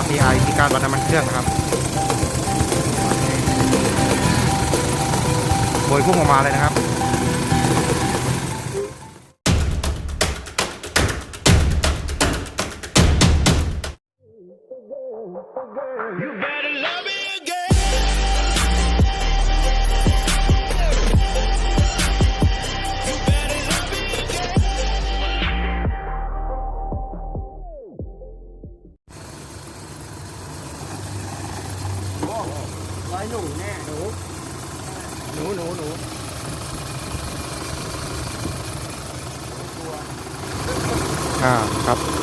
RPI ที่การวัดน้ำมันเครื่องนะครับโบยพุ่งออกมาเลยนะครับ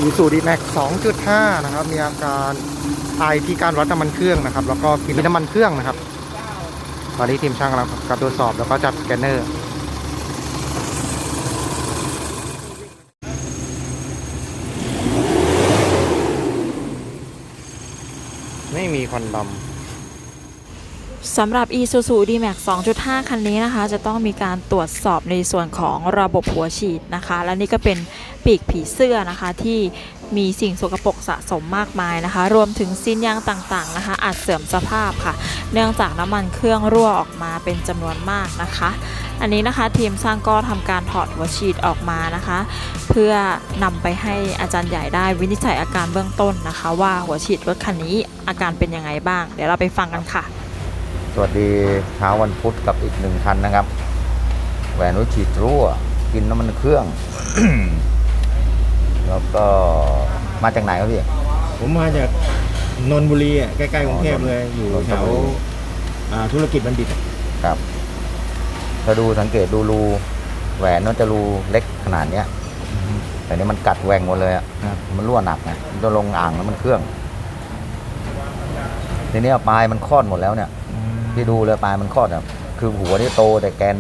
อีสูดีแม็ก2.5 นะครับ มีอาการไอที่การวัดน้ำมันเครื่องนะครับ แล้วก็กินน้ำมันเครื่องนะครับ ตอนนี้ทีมช่างกำลังกับตรวจสอบแล้วก็จับสแกนเนอร์ไม่มีควันดำ สำหรับ Isuzu D-Max 2.5 คันนี้นะคะ จะต้องมีการตรวจสอบในส่วนของระบบหัวฉีดนะคะ และนี่ก็เป็นปีกผีเสื้อนะคะที่มีสิ่งสกปรกสะสมมากมายนะคะ รวมถึงสิ้นยางต่างๆนะคะ อาจเสื่อมสภาพค่ะ เนื่องจากน้ำมันเครื่องรั่วออกมาเป็นจำนวนมากนะคะ อันนี้นะคะทีมสร้างก็ทำการถอดหัวฉีดออกมานะคะ เพื่อนำไปให้อาจารย์ใหญ่ได้วินิจฉัยอาการเบื้องต้นนะคะ ว่าหัวฉีดรถคันนี้อาการเป็นยังไงบ้าง เดี๋ยวเราไปฟังกันค่ะ สวัสดีเช้าวันพุธกับอีกหนึ่งคันนะครับ แหวนวิฉีดรั่ว กินน้ำมันเครื่อง แล้วก็มาจากไหนครับพี่ ผมมาจากนนทบุรีอะใกล้ๆกรุงเทพเลย อยู่นนทบุรีแถวอ่าธุรกิจบัณฑิตอะครับ ถ้าดูสังเกตดูรูแหวนมันจะรูเล็กขนาดเนี้ยแต่นี่มันกัดแหว่งหมดเลยอะครับ มันรั่วหนักนะมันจะลงอ่างน้ำมันเครื่อง ทีนี้ปลายมันคลอดหมดแล้วเนี่ย ที่ดูเลยปลายมันคลอดอะคือหัวที่โตแต่แกน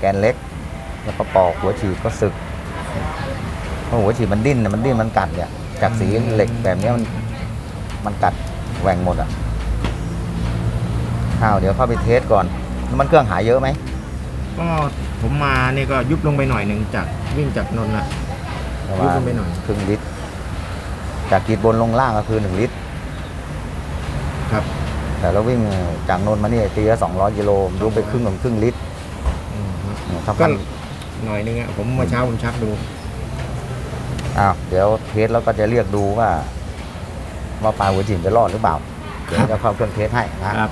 แกนเล็ก แล้วก็ปอกหัวฉีดก็สึกเพราะหัวฉีดมันดิ้นน่ะมันดิ้นมันกัดเนี่ยจากสีเหล็กแบบเนี้ยมันมันกัดแหว่งหมดอะข้าวเดี๋ยวเข้าไปเทสก่อนน้ำมันเครื่องหายเยอะไหมก็ผมมานี่ก็ยุบลงไปหน่อยหนึ่งจากวิ่งจากนนท์อะประมาณยุบลงไปหน่อยครึ่งลิตร จากขีดบนลงล่างก็คือหนึ่งลิตร ครับ แต่เราวิ่งจากนนท์มานี่ตีละสองร้อยกิโลยุบไปครึ่งของครึ่งลิตรอืมครับก็หน่อยนึงอะผมเมื่อเช้าผมชักดูอ้าวเดี๋ยวเทสแล้วก็จะเรียกดูว่า ว่าปลาหัวจิ๋มจะรอดหรือเปล่าเดี๋ยวจะเข้าเครื่องเทสให้นะครับ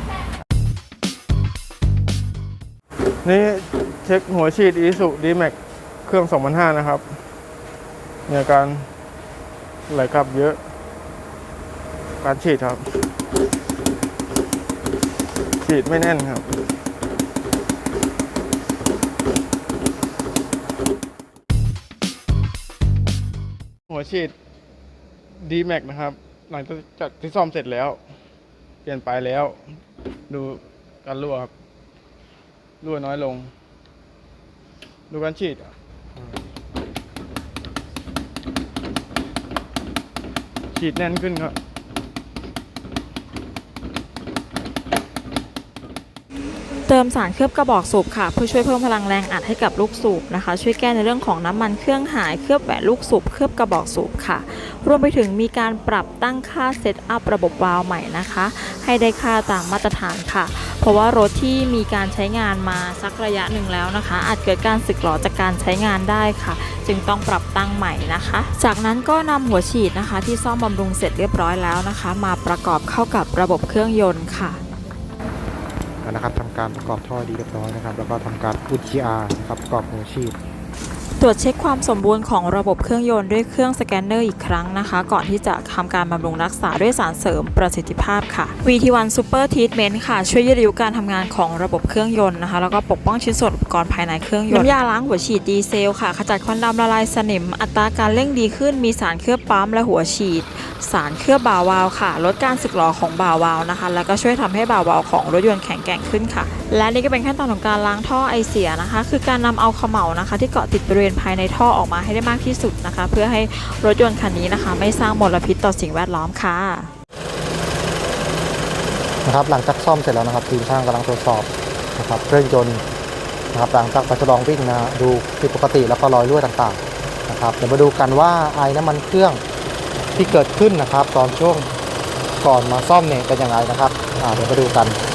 นี่เช็คหัวฉีด Isuzu D-Max เครื่อง 2005 นะครับมีอาการไหลกลับเยอะ การฉีดครับ ฉีดไม่แน่นครับ หัวฉีด D-Max นะครับ หลังจากที่ซ่อมเสร็จแล้ว เปลี่ยนไปแล้ว ดูการรั่วครับ รั่วน้อยลง ดูการฉีดอะฉีดแน่นขึ้นครับ เติมสารเคลือบกระบอกสูบค่ะ เพื่อช่วยเพิ่มพลังแรงอัดให้กับลูกสูบนะคะ ช่วยแก้ในเรื่องของน้ำมันเครื่องหายเคลือบแหวนลูกสูบเคลือบกระบอกสูบค่ะ รวมไปถึงมีการปรับตั้งค่าเซตอัพระบบวาล์วใหม่นะคะ ให้ได้ค่าตามมาตรฐานค่ะ เพราะว่ารถที่มีการใช้งานมาสักระยะหนึ่งแล้วนะคะ อาจเกิดการสึกหรอจากการใช้งานได้ค่ะ จึงต้องปรับตั้งใหม่นะคะ จากนั้นก็นำหัวฉีดนะคะ ที่ซ่อมบำรุงเสร็จเรียบร้อยแล้วนะคะ มาประกอบเข้ากับระบบเครื่องยนต์ค่ะ นะครับทำการประกอบท่อดีเรียบร้อยนะครับ แล้วก็ทำการอุดชีอาร์นะครับประกอบหัวฉีด ตรวจเช็คความสมบูรณ์ของระบบเครื่องยนต์ด้วยเครื่องสแกนเนอร์อีกครั้งนะคะ ก่อนที่จะทำการบำรุงรักษาด้วยสารเสริมประสิทธิภาพค่ะ VT1 Super Treatment ค่ะ ช่วยยืดอายุการทำงานของระบบเครื่องยนต์นะคะ แล้วก็ปกป้องชิ้นส่วนอุปกรณ์ภายในเครื่องยนต์น้ำยาล้างหัวฉีดดีเซลค่ะ ขจัดควันดำละลายสนิม อัตราการเร่งดีขึ้น มีสารเคลือบปั๊มและหัวฉีด สารเคลือบบ่าวาวค่ะ ลดการสึกหรอของบ่าวาวนะคะ แล้วก็ช่วยทำให้บ่าวาวของรถยนต์แข็งแกร่งขึ้นค่ะ และนี่ก็เป็นขั้นตอนของการล้างท่อไอเสียนะคะ คือการนำเอาเขม่านะคะ ที่เกาะติดบริเวณภายในท่อออกมาให้ได้มากที่สุดนะคะ เพื่อให้รถยนต์คันนี้นะคะ ไม่สร้างมลพิษต่อสิ่งแวดล้อมค่ะนะครับหลังจากซ่อมเสร็จแล้วนะครับทีมช่างกำลังตรวจสอบนะครับเครื่องยนต์นะครับหลังจากไปทดลองวิ่งนะดูผิดปกติแล้วก็รอยรั่วต่างๆนะครับเดี๋ยวมาดูกันว่าไอ้น้ำมันเครื่องที่เกิดขึ้นนะครับ ตอนช่วงก่อนมาซ่อมเนี่ยเป็นยังไงนะครับเดี๋ยวไปดูกันมาดูกัน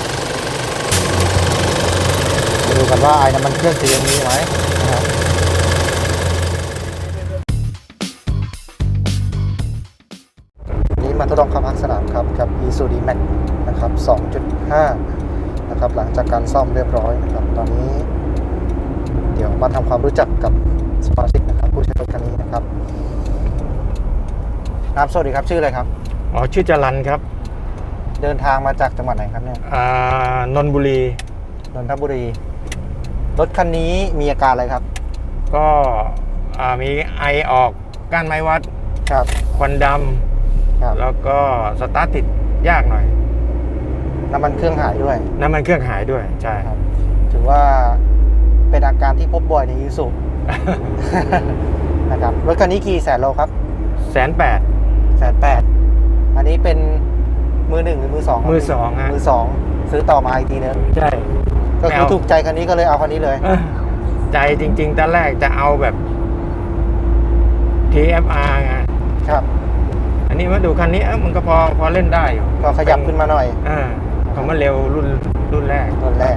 ว่าไอ้น้ำมันเครื่องจะยังมีไหมนะครับนี่มาทดลองขับภาคสนามครับกับ e s u d Max นะครับ 2.5 นะครับ หลังจากการซ่อมเรียบร้อยนะครับ ตอนนี้ เดี๋ยวมาทำความรู้จักกับสมาชิกนะครับ ผู้ใช้รถคันนี้นะครับครับสวัสดีครับชื่ออะไรครับ อ๋อ ชื่อจรันครับ เดินทางมาจากจังหวัดไหนครับเนี่ย อ่านนทบุรี นนทบุรี รถคันนี้มีอาการอะไรครับ ก็อ่ามีไอออกก้านไม้วัดครับ ควันดครับำแล้วก็สตาร์ทติดยากหน่อย น้ำมันเครื่องหายด้วย น้ำมันเครื่องหายด้วย ใช่ ครับ ถือว่าเป็นอาการที่พบบ่อยในยูสุ นะครับ รถคันนี้กี่แสนโลครับแสนแปด แสนแปดอันนี้เป็นมือหนึ่งหรือมือสองครับมือสองฮะ มือสองซื้อต่อมาอีกทีนึง ใช่ ก็ไม่คือเอาถูกใจคันนี้ก็เลยเอาคันนี้เลยเอ้อใจจริงๆตอนแรกจะเอาแบบ TFR ไงครับ อันนี้มาดูคันนี้เอ้ามันก็พอพอเล่นได้อยู่ก็ขยับขึ้นมาหน่อยอ่าของมันเร็วรุ่นรุ่นแรกตอนแรก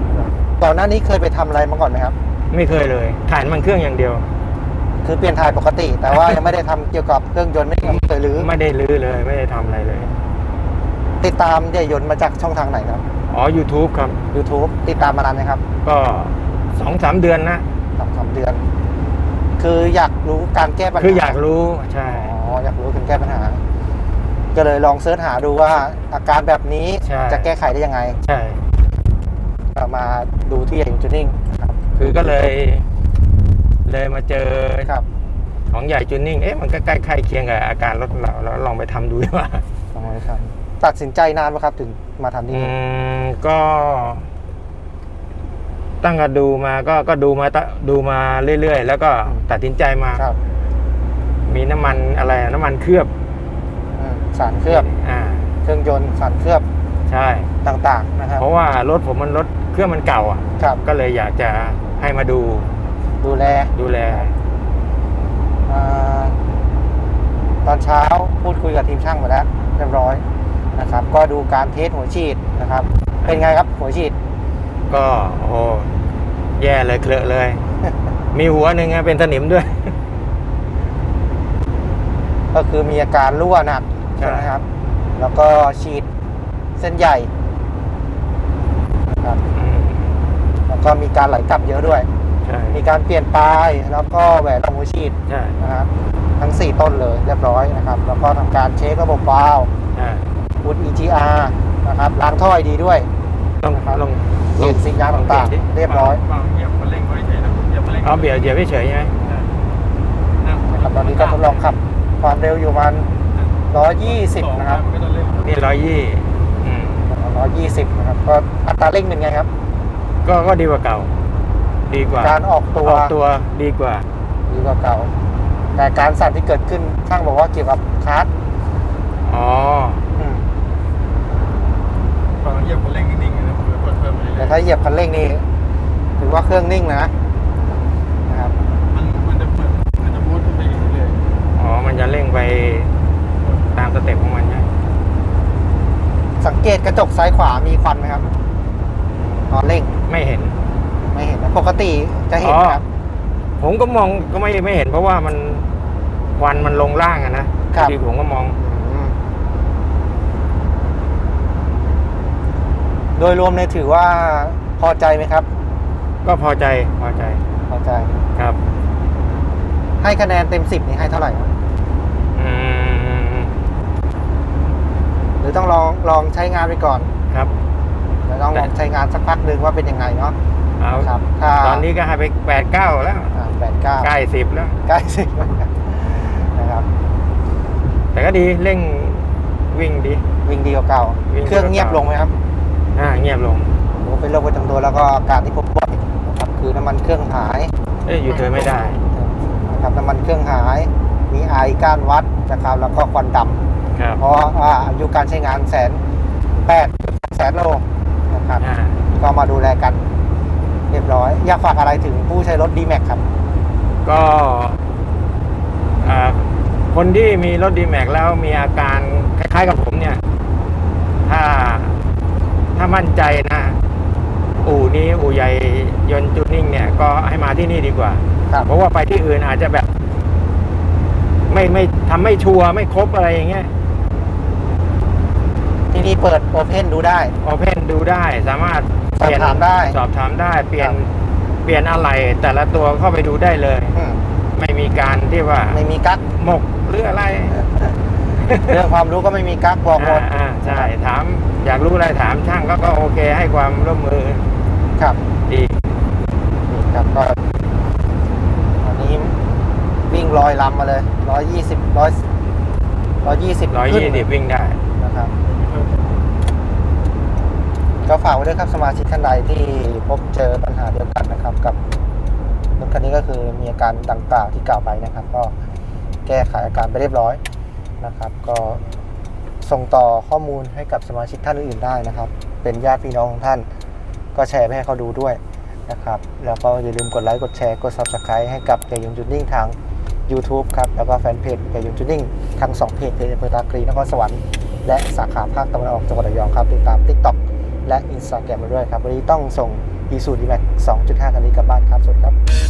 ก่อนหน้านี้เคยไปทำอะไรมาก่อนไหมครับ ไม่เคยเลยถ่ายน้ำมันเครื่องอย่างเดียว คือเปลี่ยนถ่ายปกติ แต่ว่ายังไม่ได้ทำเกี่ยวกับเครื่องยนต์ไม่ได้เคยรื้อไม่ได้ลื้อเลย ไม่ได้ทำอะไรเลย ติดตามเดียยนต์มาจากช่องทางไหนครับ อ๋อ YouTube ครับ YouTube ติดตามมานานไหมครับก็สองสามเดือนนะ สองสามเดือน คืออยากรู้การแก้ปัญหาคืออยากรู้ใช่อ๋ออยากรู้การแก้ปัญหา ก็เลยลองเสิร์ชหาดูว่าอาการแบบนี้ใช่ จะแก้ไขได้ยังไงใช่ ก็มาดูที่เองจูนิ่งครับคือก็เลย เลยมาเจอครับของใหญ่จูนนิ่ง เอ๊ะมันก็ใกล้ใกล้เคียงกับอาการรถเราแล้วลองไปทำดูดีกว่า ลองเลยครับ ตัดสินใจนานไหมครับ ถึงมาทำที่อืนี่มก็ตั้งแต่ดูมาก็ก็ดูมาตะดูมาเรื่อยๆ แล้วก็ตัดสินใจมา ครับมีน้ำมันอะไรน้ำมันเคลือบอืมสารเคลือบอ่า เครื่องยนต์สารเคลือบใช่ ต่างๆนะครับเพราะว่ารถผมมันรถเครื่องมันเก่าอะ ครับก็เลยอยากจะให้มาดูดูแลดูแล อ่าตอนเช้าพูดคุยกับทีมช่างมาแล้วเรียบร้อย นะครับ ก็ดูการเทสหัวฉีดนะครับ เป็นไงครับหัวฉีด ก็โอ้โหแย่เลยเคลอะเลย มีหัวหนึ่งอะเป็นสนิมด้วย ก็คือมีอาการรั่วหนักใช่ใช่ไหมครับ แล้วก็ฉีดเส้นใหญ่นะครับอืมแล้วก็มีการไหลกลับเยอะด้วยใช่มีการเปลี่ยนปลายแล้วก็แหวนรองหัวฉีดใช่นะครับทั้ง 4 ต้นเลยเรียบร้อยนะครับ แล้วก็ทำการเช็คระบบวาล์วใช่ วุด EGR นะครับล้างท่อให้ดีด้วยต้องนะครับลองเปลี่ยนสียางต่างๆ เรียบร้อยเอาเบียร์เดี๋ยวไม่เฉยใช่ไหมนะครับตอนนี้ก็ทดลองขับ ความเร็วอยู่ประมาณ120 นะครับ นี่ร้อยยี่อืม120 นะครับ ก็อัตราเร่งเป็นไงครับ ก็ก็ดีกว่าเก่า ดีกว่า การออกตัวออกตัวดีกว่า ดีกว่าเก่า แต่การสั่นที่เกิดขึ้นช่างบอกว่าเกี่ยวกับคาร์ดอ๋ออืมตอนเห ยียบคันเร่งนิ่งๆนะผมกดเพิ่มไปแต่เรื่อยถ้าเหยียบคันเร่งนี่ถือว่าเครื่องนิ่งนะนะครับๆมันมันจะเปิดมันจะบูสต์ขึ้นไปเรื่อยอ๋อ มันจะเร่งไปตามสเต็ปของมันใช่ไหมสังเกตกระจกซ้ายขวามีควันไหมครับตอนเร่งไม่เห็น ไม่เห็นนะปกติจะเห็นไหมครับ ผมก็มองก็ไม่ไม่เห็นเพราะว่ามันควันมันลงล่างอะนะครับที่ผมก็มอง อืม โดยรวมเนี่ยถือว่าพอใจไหมครับ ก็พอใจพอใจพอใจ ครับ ให้คะแนนเต็มสิบนี่ให้เท่าไหร่ครับอืมหรือต้องลองลองใช้งานไปก่อนครับเดี๋ยวต้องลองใช้งานสักพักหนึ่งว่าเป็นยังไงเนาะเอาครับถ้าตอนนี้ก็ให้ไปแปดเก้าแล้วแปดเก้าใกล้สิบแล้วใกล้สิบนะครับ แต่ก็ดีเร่งวิ่งดี วิ่งดีกว่าเก่า วิ่งดีกว่าเครื่องเงียบลงไหมครับ อ่าเงียบลงโอ้เป็นโรคประจำตัวแล้วก็อาการที่พบบ่อยนะครับคือน้ำมันเครื่องหายเอ้ยอยู่เธอไม่ได้นะครับน้ำมันเครื่องหาย มีไอก้านวัดนะครับแล้วก็ควันดครับำเพราะว่าอายุการใช้งานแสนแปดแสนโลนะครับ อ่าก็มาดูแลกันเรียบร้อย อยากฝากอะไรถึงผู้ใช้รถ d m a x ครับ ก็อ่าคนที่มีรถดีแม็กแล้วมีอาการคล้ายๆกับผมเนี่ย ถ้า ถ้ามั่นใจนะ อู่นี้อู่ใหญ่ยนต์จูนิ่งเนี่ย ก็ให้มาที่นี่ดีกว่า ครับเพราะว่าไปที่อื่นอาจจะแบบ ไม่ไม่ทำไม่ชัวร์ไม่ครบอะไรอย่างเงี้ยที่นี่เปิดโอเพนดูได้ โอเพนดูได้สามารถสอบถามได้ สอบถามได้ เปลี่ยนครับ เปลี่ยนอะไร แต่ละตัวเข้าไปดูได้เลย อืมไม่มีการที่ว่าไม่มีกั๊ก หมกหรืออะไร เรื่องความรู้ก็ไม่มีกั๊กบอกหมดอ่าอ่าใช่ถามอยากรู้อะไรถามช่างก็ก็โอเคให้ความร่วมมือครับดีนี่ครับก็อันนี้วิ่งลอยลำมาเลยร้อยยี่สิบร้อยร้อยยี่สิบร้อยยี่สิบวิ่งได้ นะครับ ก็ฝากไว้ด้วยครับสมาชิกท่านใดที่พบเจอปัญหาเดียวกันนะครับ กับรถคันนี้ก็คือมีอาการดังกล่าวที่กล่าวไปนะครับ ก็แก้ไขอาการไปเรียบร้อย นะครับ ก็ส่งต่อข้อมูลให้กับสมาชิกท่านอื่นๆได้นะครับ เป็นญาติพี่น้องของท่าน ก็แชร์ไปให้เขาดูด้วยนะครับ แล้วก็อย่าลืมกดไลค์กดแชร์กด Subscribe ให้กับเกยยนจุดนิ่งทาง YouTube ครับ แล้วก็แฟนเพจเกยยนจุดนิ่งทั้งสองเพจเพจอำเภอตากรีนครสวรรค์และสาขาภาคตะวันออกจังหวัดระยองครับติดตาม TikTok และ Instagram มาด้วยครับวันนี้ต้องส่ง e s u d m a x 2.5 คันนี้กลับบ้านครับสวัสดีครับ